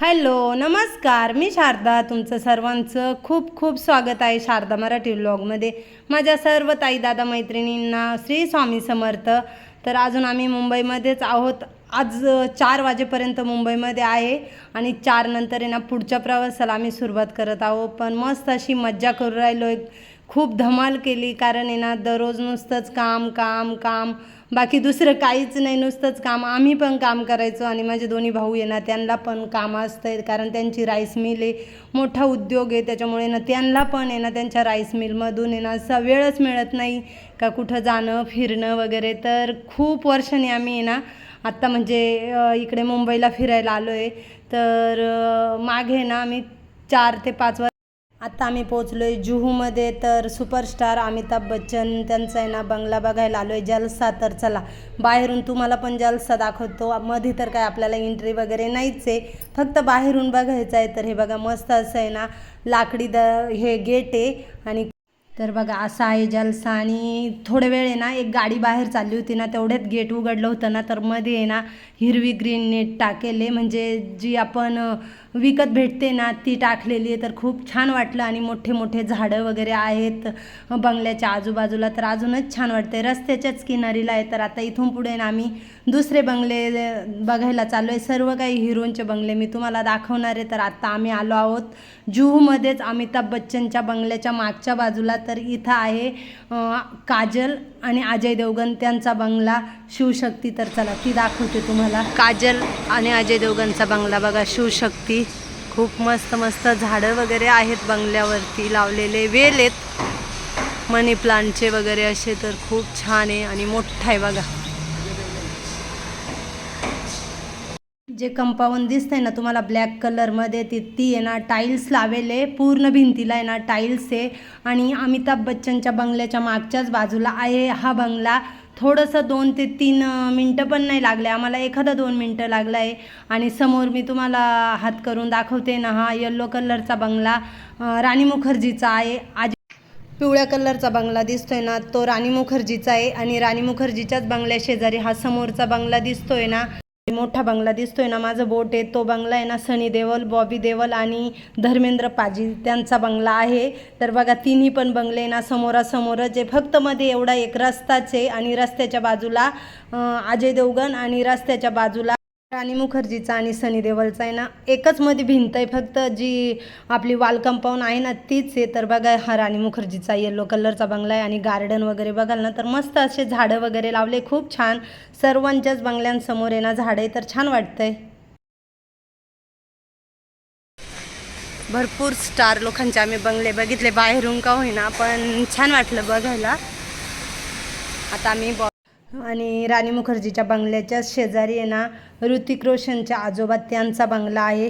Hello नमस्कार. मी शारदा तुमचं सर्वांचं खूप खूप स्वागत आहे शारदा मराठी व्लॉगमध्ये. माझ्या सर्व ताई दादा मैत्रिणींना श्री स्वामी समर्थ. तर अजून आम्ही मुंबईमध्येच आहोत. आज चार वाजेपर्यंत मुंबईमध्ये आहे आणि चार नंतर आहे ना पुढच्या प्रवासाला आम्ही सुरुवात करत आहोत. पण मस्त अशी मज्जा करू राहिलो आहे खूप धमाल केली कारण आहे ना दररोज नुसतंच काम काम काम बाकी दुसरं काहीच नाही नुसतंच काम. आम्ही पण काम करायचो आणि माझे दोन्ही भाऊ आहे ना त्यांना पण काम असतं कारण त्यांची राईस मिल आहे. मोठा उद्योग आहे. त्याच्यामुळे ना त्यांना पण आहे ना त्यांच्या राईस मिलमधून आहे ना असा वेळच मिळत नाही का कुठं जाणं फिरणं वगैरे. तर खूप वर्षांनी आम्ही आहे ना आत्ता म्हणजे इकडे मुंबईला फिरायला आलो आहे तर मागे ना आम्ही चार ते पाच वर्ष आत्ता आम्ही पोचलो आहे जुहूमध्ये तर सुपरस्टार अमिताभ बच्चन त्यांचा आहे ना बंगला बघायला आलो आहे जलसा तर चला. बाहेरून तुम्हाला पण जलसा दाखवतो. मध्ये तर काय आपल्याला एंट्री वगैरे नाहीच आहे. फक्त बाहेरून बघायचं आहे तर हे बघा मस्त असं आहे ना लाकडी द हे गेट आहे. आणि तर बघा असा आहे जलसा. आणि थोडे वेळ आहे ना एक गाडी बाहेर चालली होती ना तेवढ्यात गेट उघडलं होतं ना तर मध्ये आहे ना हिरवी ग्रीन नेट टाकेले. म्हणजे जी आपण विकत भेटते ना ती टाकलेली आहे तर खूप छान वाटलं. आणि मोठे मोठे झाडं वगैरे आहेत बंगल्याच्या आजूबाजूला तर अजूनच छान वाटते रस्त्याच्याच किनारीला आहे तर आता इथून पुढे ना आम्ही दुसरे बंगले बघायला चाललो आहे सर्व काही हिरोंचे बंगले मी तुम्हाला दाखवणार आहे. तर आत्ता आम्ही आलो आहोत जुहूमध्येच. अमिताभ बच्चनच्या बंगल्याच्या मागच्या बाजूला तर इथं आहे काजल आणि अजय देवगन. त्यांचा बंगला शिवशक्ती तर चला ती दाखवते तुम्हाला. काजल आणि अजय देवगनचा बंगला बघा शिवशक्ती. खूप मस्त मस्त झाडं वगैरे आहेत बंगल्यावरती लावलेले. वेल आहेत. मनी प्लांटचे वगैरे असे तर खूप छान आहे आणि मोठा आहे बघा. जे कंपाऊंड दिसतंय ना तुम्हाला ब्लॅक कलरमध्ये ती ती आहे ना टाईल्स लावेले पूर्ण भिंतीला आहे ना टाईल्स आहे. आणि अमिताभ बच्चनच्या बंगल्याच्या मागच्याच बाजूला आहे हा बंगला. थोडंसं दोन ते तीन मिनटं पण नाही लागले. आम्हाला एखादा दोन मिनटं लागला आहे आणि समोर मी तुम्हाला हात करून दाखवते ना हा येल्लो कलरचा बंगला राणी मुखर्जीचा आहे. आज पिवळ्या कलरचा बंगला दिसतोय ना तो राणी मुखर्जीचा आहे. आणि राणी मुखर्जीच्याच बंगल्या शेजारी हा समोरचा बंगला दिसतोय ना. मोठा बंगला दिसतोय ना माझं बोट आहे तो बंगला आहे ना सनी देवल बॉबी देवल आणि धर्मेंद्र पाजी त्यांचा बंगला आहे. तर बघा तिन्ही पण बंगले ना समोरासमोरच आहे. फक्त मध्ये एवढा एक रस्ताच आहे आणि रस्त्याच्या बाजूला अजय देवगण आणि रस्त्याच्या बाजूला राणी मुखर्जीचा आणि सनी देवलचा आहे ना एकच मध्ये भिंत आहे फक्त जी आपली वाल कंपाऊंड आहे ना तीच आहे. तर बघा हा राणी मुखर्जीचा येल्लो कलरचा बंगला आहे आणि गार्डन वगैरे बघाल ना तर मस्त असे झाडं वगैरे लावले खूप छान. सर्वांच्याच बंगल्यांसमोर आहे ना झाडं आहे तर छान वाटतंय. भरपूर स्टार लोकांचे आम्ही बंगले बघितले बाहेरून का होईना पण छान वाटलं बघायला. आता आम्ही बॉ आणि राणी मुखर्जीच्या बंगल्याच्या शेजारी आहे ना ऋतिक रोशनच्या आजोबा त्यांचा बंगला आहे.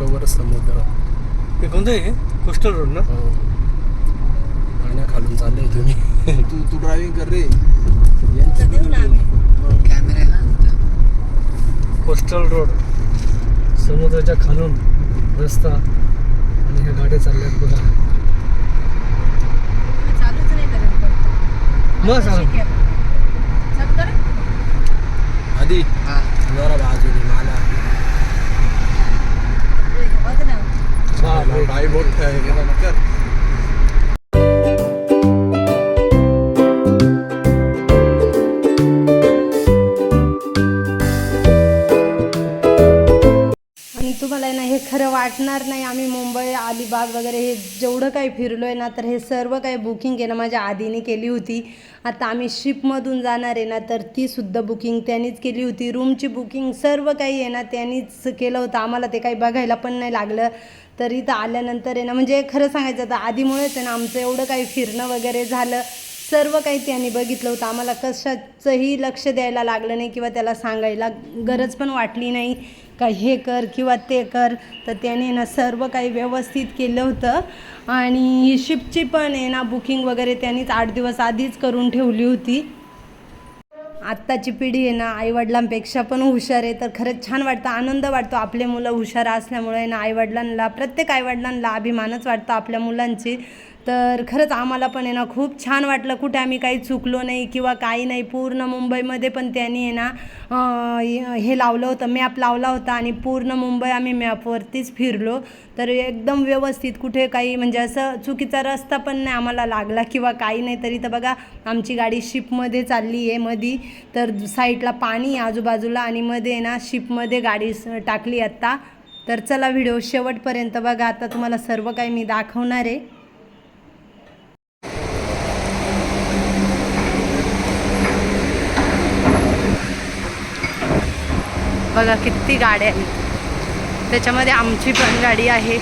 चक्कावर समुद्र हे कोणतं आहे कोस्टल रोड ना. हो. पाण्याखालून चाललंय तुम्ही. तू तू ड्रायव्हिंग कर रे. कोस्टल रोड समुद्राच्या खालून रस्ता आणि ह्या गाड्या चालल्यात बघा. मग सांग. आधी. जरा बाजूने मला. बाई मोठं आहे वाटणार नाही. आम्ही मुंबई अलिबाग वगैरे हे जेवढं काही फिरलो आहे ना तर हे सर्व काही बुकिंग केलं. माझ्या आधीने केली होती. आता आम्ही शिपमधून जाणार आहे ना तर तीसुद्धा बुकिंग त्यांनीच केली होती. रूमची बुकिंग सर्व काही आहे ना त्यांनीच केलं होतं. आम्हाला ते काही बघायला पण नाही लागलं. तर इथं आल्यानंतर आहे ना म्हणजे खरं सांगायचं तर आधीमुळेच आहे ना आमचं एवढं काही फिरणं वगैरे झालं. सर्व काही त्यांनी बघितलं होतं. आम्हाला कशाचंही लक्ष द्यायला लागलं नाही किंवा त्याला सांगायला गरज पण वाटली नाही. का हे कर किंवा ते कर. तर त्याने ना सर्व काही व्यवस्थित केलं होतं. आणि शिपची पण आहे ना बुकिंग वगैरे त्यांनीच आठ दिवस आधीच करून ठेवली होती. आत्ताची पिढी आहे ना आईवडिलांपेक्षा पण हुशार आहे. तर खरंच छान वाटतं आनंद वाटतो. आपले मुलं हुशार असल्यामुळे ना आईवडिलांना प्रत्येक आईवडिलांना अभिमानच वाटतो आपल्या मुलांची. तर खरंच आम्हाला पण आहे ना खूप छान वाटलं. कुठे आम्ही काही चुकलो नाही किंवा काही नाही. पूर्ण मुंबईमध्ये पण त्यांनी आहे ना हे लावलं होतं मॅप लावला होता आणि पूर्ण मुंबई आम्ही मॅपवरतीच फिरलो. तर एकदम व्यवस्थित कुठे काही म्हणजे असं चुकीचा रस्ता पण नाही आम्हाला लागला किंवा काही नाही. तरी तर बघा आमची गाडी शिपमध्ये चालली आहे मधी. तर साईडला पाणी आजूबाजूला आणि मध्ये आहे ना शिपमध्ये गाडी टाकली आत्ता तर चला व्हिडिओ शेवटपर्यंत बघा. आता तुम्हाला सर्व काही मी दाखवणार आहे. बघा किती गाड्या आहेत. त्याच्यामध्ये आमची पण गाडी आहे.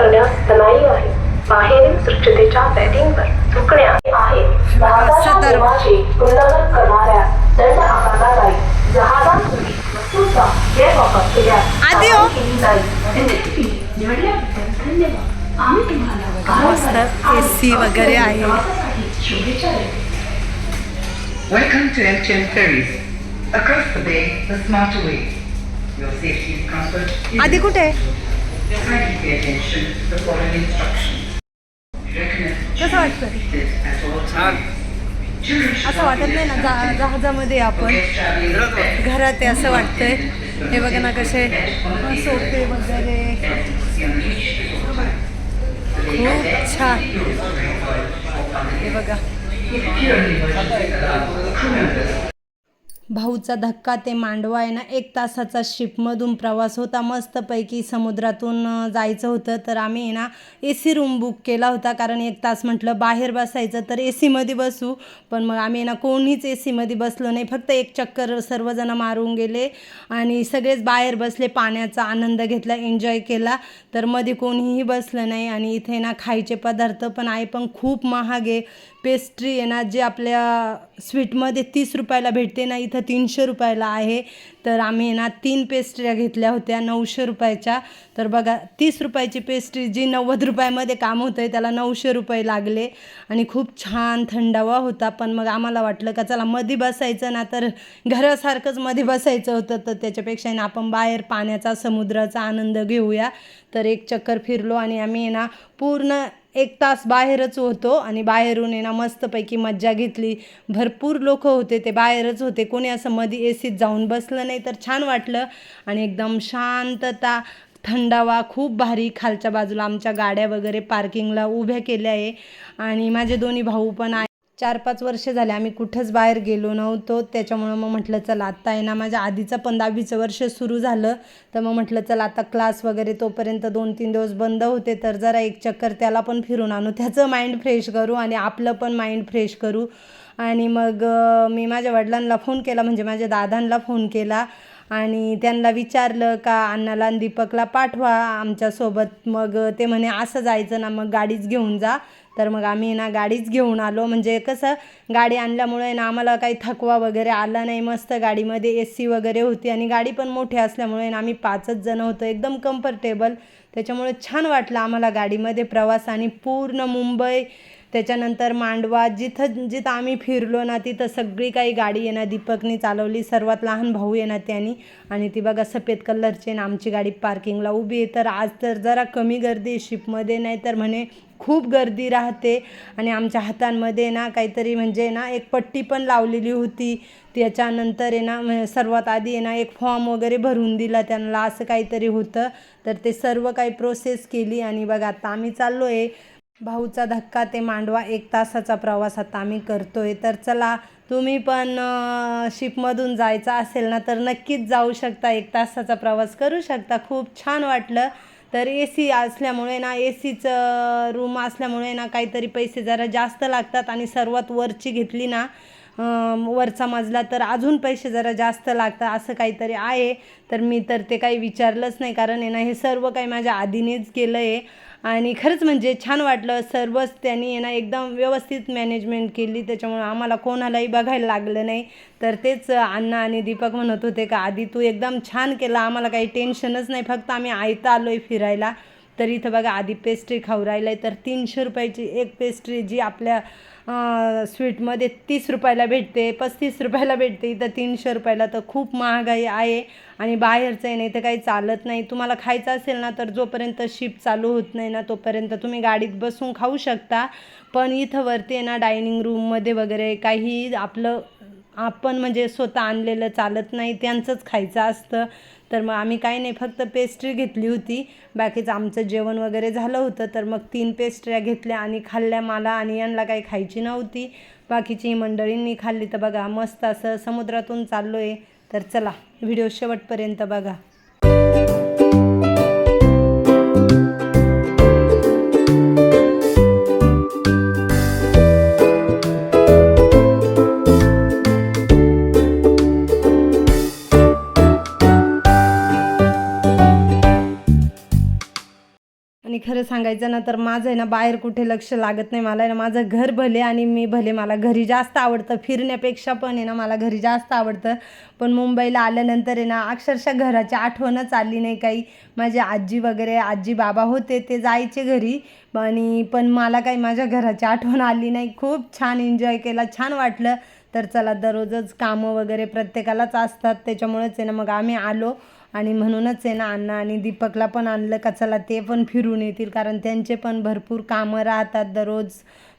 करण्यास मनाई आहे बाहेरील स्वच्छतेच्या सेटिंगवर थुकण्यात आहे. नियमाचे उल्लंघन करणाऱ्या दंड आकारला जाईल जहाजांपूर्वी वस्तूचा गैरवापर केल्यास आधी हो. केली जाईल रेसिपी निवडल्याबद्दल धन्यवाद आम्ही तुम्हाला मस्त AC वगैरे आहे. Welcome to MTN Ferries. Across the bay, the smarter way. Your safety and comfort is आधी कुठे Kindly directly pay असं वाटत नाही ना जहाजामध्ये आपण घरात आहे असं वाटतंय. हे बघा ना कसे सोपे वगैरे. हो, खूप छान. हे बघा. भाऊचा धक्का ते मांडवा आहे ना एक तासाचा शिपमधून प्रवास होता. मस्तपैकी समुद्रातून जायचं होतं. तर आम्ही आहे ना ए सी रूम बुक केला होता. कारण एक तास म्हटलं बाहेर बसायचं तर ए सीमध्ये बसू. पण मग आम्ही आहे ना कोणीच ए सीमध्ये बसलो नाही. फक्त एक चक्कर सर्वजण मारून गेले. आणि सगळेच बाहेर बसले पाण्याचा आनंद घेतला एन्जॉय केला. तर मध्ये कोणीही बसलं नाही. आणि इथे ना खायचे पदार्थ पण आहे पण खूप महाग आहे. पेस्ट्री आहे ना जे आपल्या स्वीटमध्ये तीस रुपयाला भेटते ना इथं तीनशे रुपयाला आहे. तर आम्ही आहे ना तीन पेस्ट्र्या घेतल्या होत्या नऊशे रुपयाच्या. तर बघा तीस रुपयाची पेस्ट्री जी नव्वद रुपयामध्ये काम होतं आहे त्याला नऊशे रुपये लागले. आणि खूप छान थंडावा होता पण मग आम्हाला वाटलं का चला मध्ये बसायचं ना तर घरासारखंच मध्ये बसायचं होतं. तर त्याच्यापेक्षा ना आपण बाहेर पाण्याचा समुद्राचा आनंद घेऊया. तर एक चक्कर फिरलो आणि आम्ही आहे ना पूर्ण एक तास बाहेरच होतो आणि बाहेरून आहे ना मस्तपैकी मज्जा घेतली. भरपूर लोक होते ते बाहेरच होते. कोणी असं मध्ये ए सीत जाऊन बसलं नाही तर छान वाटलं. आणि एकदम शांतता थंडावा खूप भारी खालच्या बाजूला आमच्या गाड्या वगैरे पार्किंगला उभ्या केल्या आहे. आणि माझे दोन्ही भाऊ पण आहे चार पाच वर्ष झाले आम्ही कुठंच बाहेर गेलो नव्हतो. त्याच्यामुळं मग म्हटलं चला आत्ता आहे ना माझ्या आधीचं पण दहावीचं वर्ष सुरू झालं. तर मग म्हटलं चला आता क्लास वगैरे तोपर्यंत दोन तीन दिवस बंद होते. तर जरा एक चक्कर त्याला पण फिरून आणू. त्याचं माइंड फ्रेश करू आणि आपलं पण माइंड फ्रेश करू. आणि मग मी माझ्या वडिलांना फोन केला म्हणजे माझ्या दादांना फोन केला. आणि त्यांना विचारलं का अण्णाला आणि दीपकला पाठवा आमच्यासोबत? मग ते म्हणे असं जायचं ना मग गाडीच घेऊन जा. तर मग आम्ही ना गाडीच घेऊन आलो. म्हणजे कसं गाडी आणल्यामुळे ना आम्हाला काही थकवा वगैरे आला नाही. मस्त गाडीमध्ये ए सी वगैरे होती आणि गाडी पण मोठी असल्यामुळे ना आम्ही पाचच जण होतो. एकदम कम्फर्टेबल त्याच्यामुळे छान वाटलं आम्हाला गाडीमध्ये प्रवास आणि पूर्ण मुंबई त्याच्यानंतर मांडवा जिथं जिथं आम्ही फिरलो ना तिथं सगळी काही गाडी आहे ना दीपकनी चालवली. सर्वात लहान भाऊ आहे ना त्यांनी. आणि ती बघा सफेद कलरची ना आमची गाडी पार्किंगला उभी आहे. तर आज तर जरा कमी गर्दी शिपमध्ये नाही तर म्हणे खूप गर्दी राहते. आणि आमच्या हातांमध्ये ना काहीतरी म्हणजे ना एक पट्टी पण लावलेली होती. त्याच्यानंतर आहे ना सर्वात आधी आहे ना एक फॉर्म वगैरे भरून दिला त्यांना. असं काहीतरी होतं. तर ते सर्व काही प्रोसेस केली. आणि बघा आता आम्ही चाललो आहे भाऊचा धक्का ते मांडवा एक तासाचा प्रवास आता आम्ही करतो आहे तर चला तुम्ही पण शिपमधून जायचं असेल ना तर नक्कीच जाऊ शकता. एक तासाचा प्रवास करू शकता. खूप छान वाटलं. तर ए सी असल्यामुळे ना ए सीचं रूम असल्यामुळे ना काहीतरी पैसे जरा जास्त लागतात आणि सर्वात वरची घेतली ना वरचा मजला तर अजून पैसे जरा जास्त लागतात असं काहीतरी आहे. तर मी तर ते काही विचारलंच नाही कारण आहे ना हे सर्व काही माझ्या आधीनेच केलं आहे आणि खरंच म्हणजे छान वाटलं सर्वच त्यांनी ना एकदम व्यवस्थित मॅनेजमेंट केली. त्याच्यामुळे आम्हाला कोणालाही बघायला लागलं नाही. तर तेच अण्णा आणि दीपक म्हणत होते का आधी तू एकदम छान केलं आम्हाला काही टेन्शनच नाही फक्त आम्ही आयता आलो आहे फिरायला. तर इथं बघा आधी पेस्ट्री खाऊ राहिलं आहे तर तीनशे रुपयाची एक पेस्ट्री जी आपल्या स्वीटमध्ये तीस रुपयाला भेटते पस्तीस रुपयाला भेटते इथं तीनशे रुपयाला तर खूप महागाई आहे. आणि बाहेरचं आहे नाही तर काही चालत नाही. तुम्हाला खायचं असेल ना तर जोपर्यंत शिप चालू होत नाही ना तोपर्यंत तुम्ही गाडीत बसून खाऊ शकता. पण इथं वरती आहे ना डायनिंग रूममध्ये वगैरे काही आपलं आपण म्हणजे स्वतः आणलेलं चालत नाही त्यांचंच खायचं असतं. तर मग आम्ही काही नाही फक्त पेस्ट्री घेतली होती. बाकीचं आमचं जेवण वगैरे झालं होतं तर मग तीन पेस्ट्र्या घेतल्या आणि खाल्ल्या मला आणि यांना काही खायची नव्हती. बाकीची मंडळींनी खाल्ली. तर बघा मस्त असं समुद्रातून चाललो आहे तर चला व्हिडिओ शेवटपर्यंत बघा. खरं सांगायचं ना तर माझं आहे ना बाहेर कुठे लक्ष लागत नाही. मला आहे ना माझं घर भले आणि मी भले मला घरी जास्त आवडतं. फिरण्यापेक्षा पण आहे ना मला घरी जास्त आवडतं. पण मुंबईला आल्यानंतर आहे ना अक्षरशः घराची आठवणच आली नाही काही. माझे आजी वगैरे आजी बाबा होते ते जायचे घरी. आणि पण मला काही माझ्या घराची आठवण आली नाही. खूप छान एन्जॉय केला छान वाटलं. तर चला दररोजच कामं वगैरे प्रत्येकालाच असतात. त्याच्यामुळेच आहे ना मग आम्ही आलो. आणि म्हणूनच आहे ना अण्णा आणि दीपकला पण आणलं का चला ते पण फिरून येतील कारण त्यांचे पण भरपूर कामं राहतात दररोज.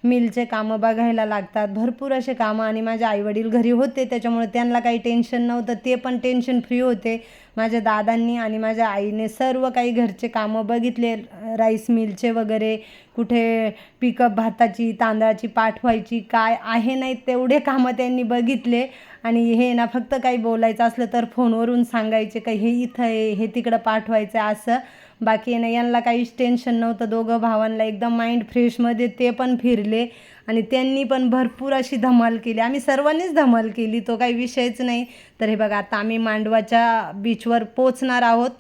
मिलचे कामं बघायला लागतात. भरपूर असे कामं आणि माझे आईवडील घरी होते त्याच्यामुळे त्यांना काही टेन्शन नव्हतं. ते पण टेन्शन फ्री होते. माझ्या दादांनी आणि माझ्या आईने सर्व काही घरचे कामं बघितले. राईस मिलचे वगैरे कुठे पिकअप भाताची तांदळाची पाठवायची काय आहे नाही तेवढे कामं त्यांनी बघितले. आणि हे ना फक्त काही बोलायचं असलं तर फोनवरून सांगायचे काही हे इथं आहे हे तिकडं पाठवायचं असं. बाकी ना यांना काहीच टेन्शन नव्हतं. दोघं भावांना एकदम माइंड फ्रेशमध्ये ते पण फिरले आणि त्यांनी पण भरपूर अशी धमाल केली. आम्ही सर्वांनीच धमाल केली. तो काही विषयच नाही. तर हे बघा आता आम्ही मांडवाच्या बीचवर पोचणार आहोत.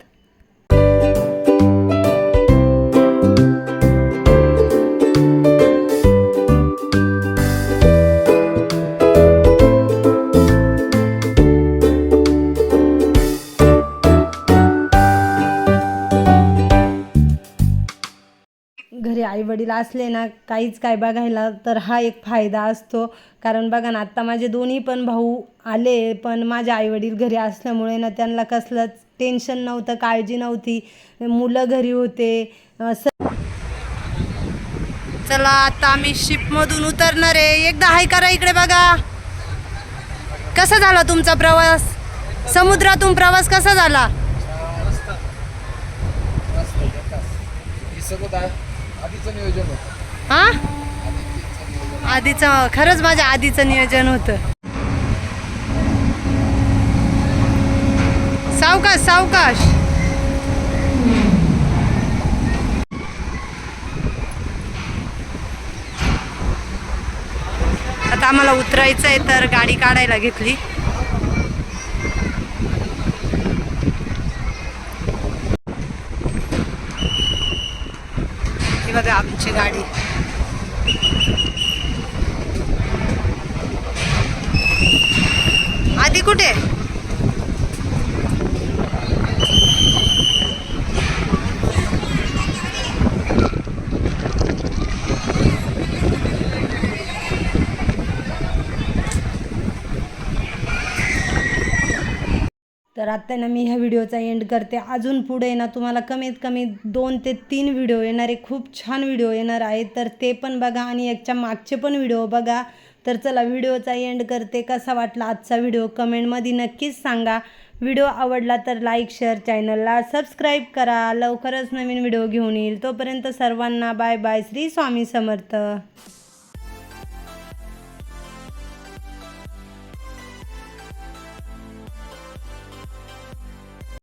आईवडील आई वडील असले ना काहीच काय बघायला तर हा एक फायदा असतो. कारण बघा ना आत्ता माझे दोन्ही पण भाऊ आले पण माझे आईवडील घरी असल्यामुळे ना त्यांना कसलंच टेन्शन नव्हतं काळजी नव्हती. मुलं घरी होते. स चला आता आम्ही शिपमधून उतरणार आहे. एकदा हाय करा इकडे बघा. कसा झाला तुमचा प्रवास? समुद्रातून प्रवास कसा झाला? आधीचं नियोजन होतं. हा? आधीचं खरंच माझ्या आधीचं नियोजन होतं. सावकाश सावकाश. आता आम्हाला उतरायचं आहे तर गाडी काढायला घेतली. ती बघा आमची गाडी. आधी कुठे? आहे तर आत्ता ना मी ह्या व्हिडिओचा एंड करते. अजून पुढे ना तुम्हाला कमीत कमी दोन ते तीन व्हिडिओ येणारे खूप छान व्हिडिओ येणार आहेत तर ते पण बघा आणि याच्या मागचे पण व्हिडिओ बघा. तर चला व्हिडिओचा एंड करते. कसा वाटला आजचा व्हिडिओ? कमेंटमध्ये नक्कीच सांगा. व्हिडिओ आवडला तर लाईक शेअर चॅनलला सबस्क्राईब करा. लवकरच नवीन व्हिडिओ घेऊन येईल. तोपर्यंत सर्वांना बाय बाय श्री स्वामी समर्थ.